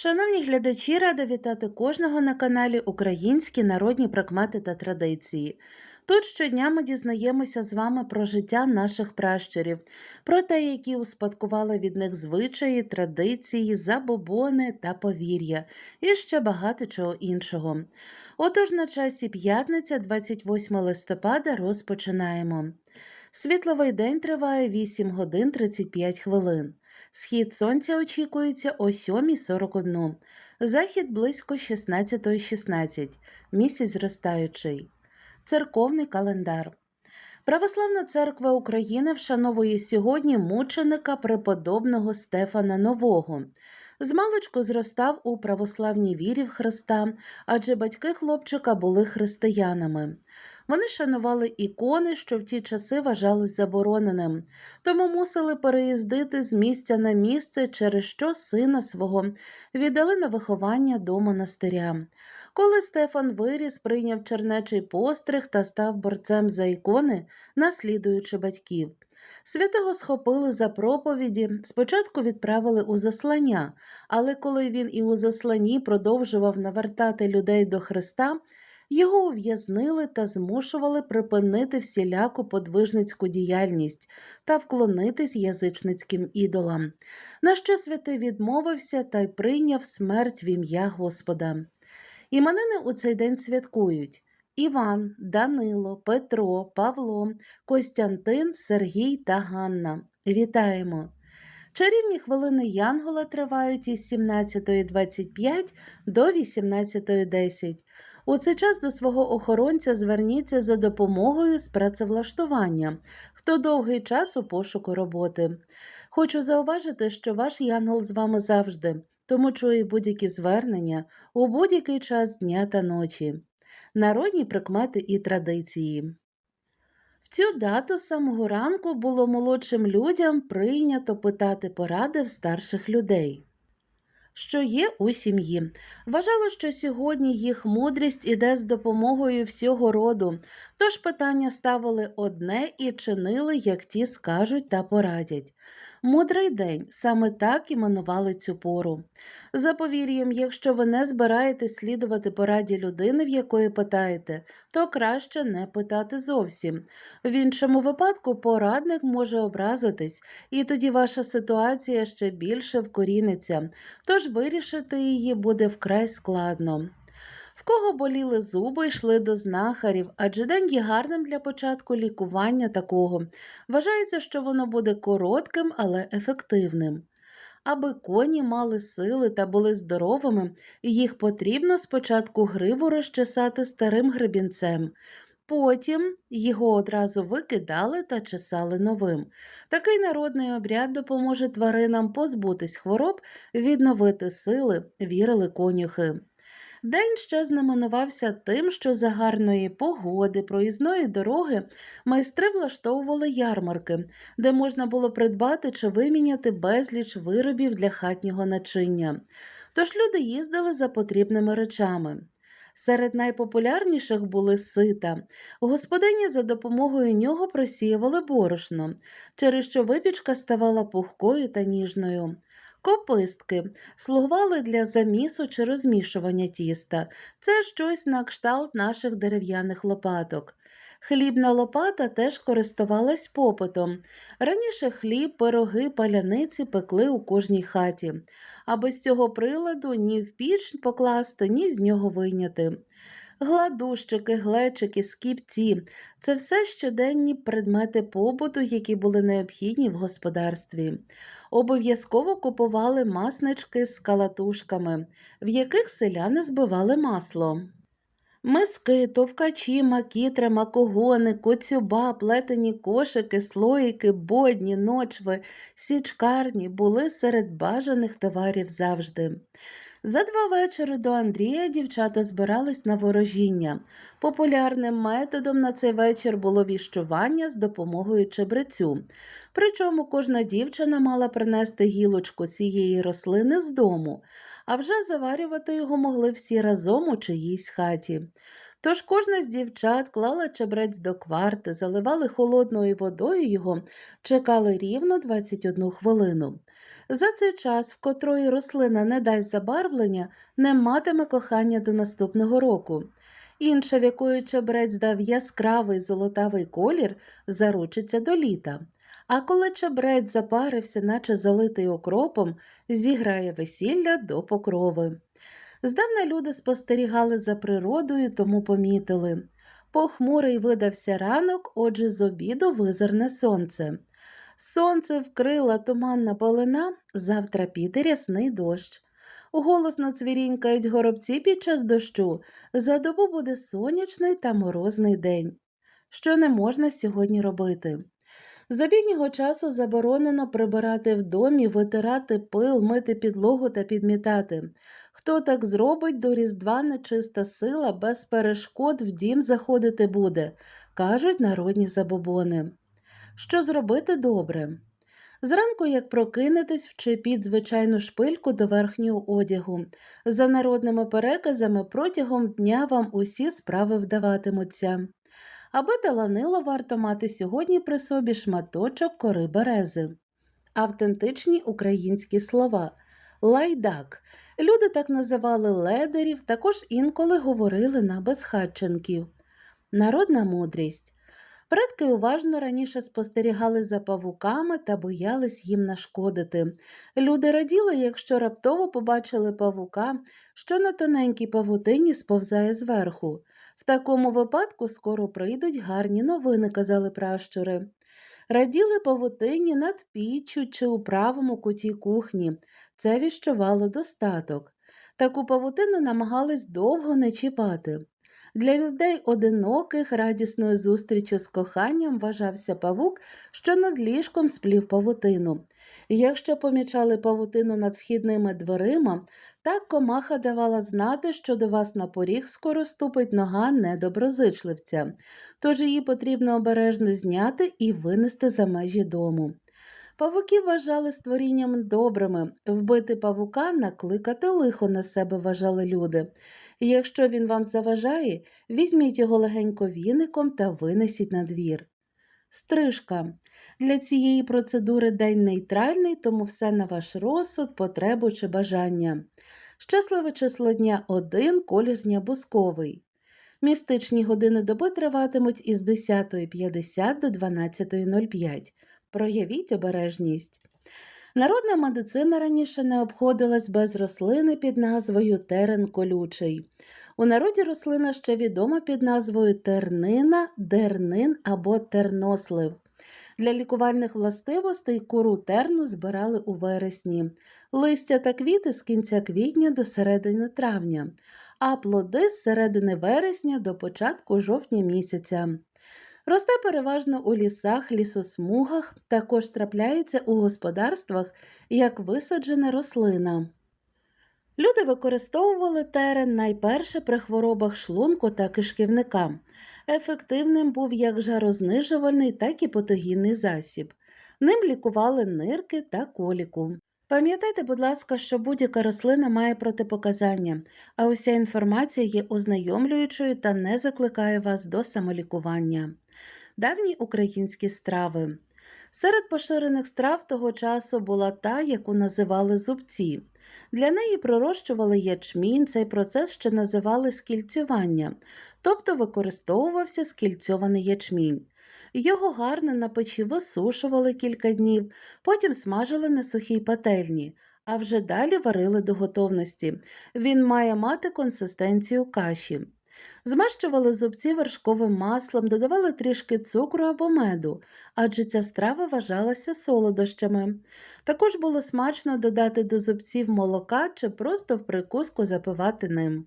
Шановні глядачі, рада вітати кожного на каналі Українські народні прикмети та традиції. Тут щодня ми дізнаємося з вами про життя наших пращурів, про те, які успадкували від них звичаї, традиції, забобони та повір'я, і ще багато чого іншого. Отож, на часі п'ятниця, 28 листопада, розпочинаємо. Світловий день триває 8 годин 35 хвилин. Схід сонця очікується о 7.41, захід близько 16.16, місяць зростаючий. Церковний календар. Православна церква України вшановує сьогодні мученика преподобного Стефана Нового. Змалечку зростав у православній вірі в Христа, адже батьки хлопчика були християнами. Вони шанували ікони, що в ті часи вважалось забороненим, тому мусили переїздити з місця на місце, через що сина свого віддали на виховання до монастиря. Коли Стефан виріс, прийняв чернечий постриг та став борцем за ікони, наслідуючи батьків. Святого схопили за проповіді, спочатку відправили у заслання, але коли він і у засланні продовжував навертати людей до Христа, його ув'язнили та змушували припинити всіляку подвижницьку діяльність та вклонитись язичницьким ідолам, на що святий відмовився та й прийняв смерть в ім'я Господа. Іменини у цей день святкують Іван, Данило, Петро, Павло, Костянтин, Сергій та Ганна. Вітаємо! Чарівні хвилини Янгола тривають із 17.25 до 18.10. У цей час до свого охоронця зверніться за допомогою з працевлаштування, хто довгий час у пошуку роботи. Хочу зауважити, що ваш янгол з вами завжди, тому чує будь-які звернення у будь-який час дня та ночі. Народні прикмети і традиції. В цю дату з самого ранку було молодшим людям прийнято питати поради в старших людей, що є у сім'ї. Вважало, що сьогодні їх мудрість іде з допомогою всього роду, тож питання ставили одне і чинили, як ті скажуть та порадять. Мудрий день саме так іменували цю пору. За повір'ям, якщо ви не збираєтесь слідувати пораді людини, в якої питаєте, то краще не питати зовсім. В іншому випадку порадник може образитись, і тоді ваша ситуація ще більше вкоріниться, тож вирішити її буде вкрай складно. В кого боліли зуби, йшли до знахарів, адже день є гарним для початку лікування такого. Вважається, що воно буде коротким, але ефективним. Аби коні мали сили та були здоровими, їх потрібно спочатку гриву розчесати старим гребінцем. Потім його одразу викидали та чесали новим. Такий народний обряд допоможе тваринам позбутись хвороб, відновити сили, вірили конюхи. День ще знаменувався тим, що за гарної погоди, проїзної дороги майстри влаштовували ярмарки, де можна було придбати чи виміняти безліч виробів для хатнього начиння. Тож люди їздили за потрібними речами. Серед найпопулярніших були сита. Господині за допомогою нього просіювали борошно, через що випічка ставала пухкою та ніжною. Копистки слугували для замісу чи розмішування тіста. Це щось на кшталт наших дерев'яних лопаток. Хлібна лопата теж користувалась попитом. Раніше хліб, пироги, паляниці пекли у кожній хаті, а без цього приладу ні в піч покласти, ні з нього вийняти. Гладущики, глечики, скіпці це все щоденні предмети побуту, які були необхідні в господарстві. Обов'язково купували маснички з калатушками, в яких селяни збивали масло. Миски, товкачі, макітри, макогони, коцюба, плетені кошики, слоїки, бодні, ночви, січкарні були серед бажаних товарів завжди. За два вечори до Андрія дівчата збирались на ворожіння. Популярним методом на цей вечір було віщування з допомогою чебрецю. Причому кожна дівчина мала принести гілочку цієї рослини з дому, а вже заварювати його могли всі разом у чиїсь хаті. Тож кожна з дівчат клала чебрець до кварти, заливали холодною водою його, чекали рівно 21 хвилину. За цей час, в котрої рослина не дасть забарвлення, не матиме кохання до наступного року. Інша, в якої чебрець дав яскравий золотавий колір, заручиться до літа. А коли чебрець запарився, наче залитий окропом, зіграє весілля до покрови. Здавна люди спостерігали за природою, тому помітили. Похмурий видався ранок, отже, з обіду визирне сонце. Сонце вкрила туманна полина, завтра піде рясний дощ. Голосно цвірінькають горобці під час дощу, за добу буде сонячний та морозний день. Що не можна сьогодні робити? З обіднього часу заборонено прибирати в домі, витирати пил, мити підлогу та підмітати. Хто так зробить, до Різдва нечиста сила без перешкод в дім заходити буде, кажуть народні забобони. Що зробити добре? Зранку, як прокинетесь, вчепіть звичайну шпильку до верхнього одягу. За народними переказами протягом дня вам усі справи вдаватимуться. Аби таланило, варто мати сьогодні при собі шматочок кори берези. Автентичні українські слова. Лайдак. Люди так називали ледерів, також інколи говорили на безхатченків. Народна мудрість. Предки уважно раніше спостерігали за павуками та боялись їм нашкодити. Люди раділи, якщо раптово побачили павука, що на тоненькій павутині сповзає зверху. В такому випадку скоро прийдуть гарні новини, казали пращури. Раділи павутині над піччю чи у правому куті кухні. Це віщувало достаток. Таку павутину намагались довго не чіпати. Для людей одиноких радісною зустрічю з коханням вважався павук, що над ліжком сплів павутину. Якщо помічали павутину над вхідними дверима, так комаха давала знати, що до вас на поріг скоро ступить нога недоброзичливця, тож її потрібно обережно зняти і винести за межі дому. Павуки вважали створінням добрими, вбити павука накликати лихо на себе вважали люди. І якщо він вам заважає, візьміть його легенько віником та винесіть на двір. Стрижка. Для цієї процедури день нейтральний, тому все на ваш розсуд, потребу чи бажання. Щасливе число дня 1, колір дня бусковий. Містичні години доби триватимуть із 10.50 до 12.05. Проявіть обережність. Народна медицина раніше не обходилась без рослини під назвою терен колючий. У народі рослина ще відома під назвою тернина, дернин або тернослив. Для лікувальних властивостей кору терну збирали у вересні, листя та квіти з кінця квітня до середини травня, а плоди з середини вересня до початку жовтня місяця. Росте переважно у лісах, лісосмугах, також трапляється у господарствах як висаджена рослина. Люди використовували терен найперше при хворобах шлунку та кишківника. Ефективним був як жарознижувальний, так і потогінний засіб. Ним лікували нирки та коліку. Пам'ятайте, будь ласка, що будь-яка рослина має протипоказання, а уся інформація є ознайомлюючою та не закликає вас до самолікування. Давні українські страви. Серед поширених страв того часу була та, яку називали зубці. Для неї пророщували ячмінь, цей процес ще називали скільцювання, тобто використовувався скільцьований ячмінь. Його гарно на печі висушували кілька днів, потім смажили на сухій пательні, а вже далі варили до готовності. Він має мати консистенцію каші. Змащували зубці вершковим маслом, додавали трішки цукру або меду, адже ця страва вважалася солодощами. Також було смачно додати до зубців молока чи просто в прикуску запивати ним.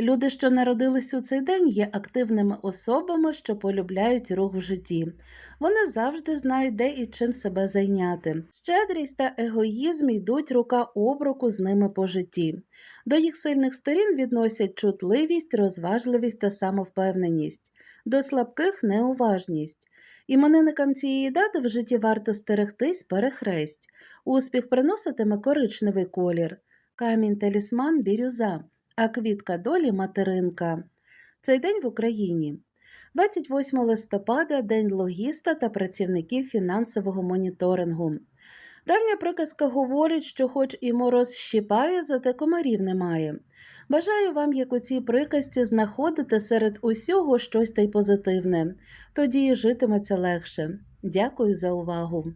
Люди, що народились у цей день, є активними особами, що полюбляють рух в житті. Вони завжди знають, де і чим себе зайняти. Щедрість та егоїзм йдуть рука об руку з ними по житті. До їх сильних сторін відносять чутливість, розважливість та самовпевненість, до слабких неуважність. Іменинникам цієї дати в житті варто стерегтись перехресть. Успіх приноситиме коричневий колір, камінь талісман бірюза а квітка долі материнка. Цей день в Україні. 28 листопада День логіста та працівників фінансового моніторингу. Давня приказка говорить, що хоч і мороз щипає, зате комарів немає. Бажаю вам, як у цій приказці, знаходити серед усього щось та й позитивне. Тоді і житиметься легше. Дякую за увагу.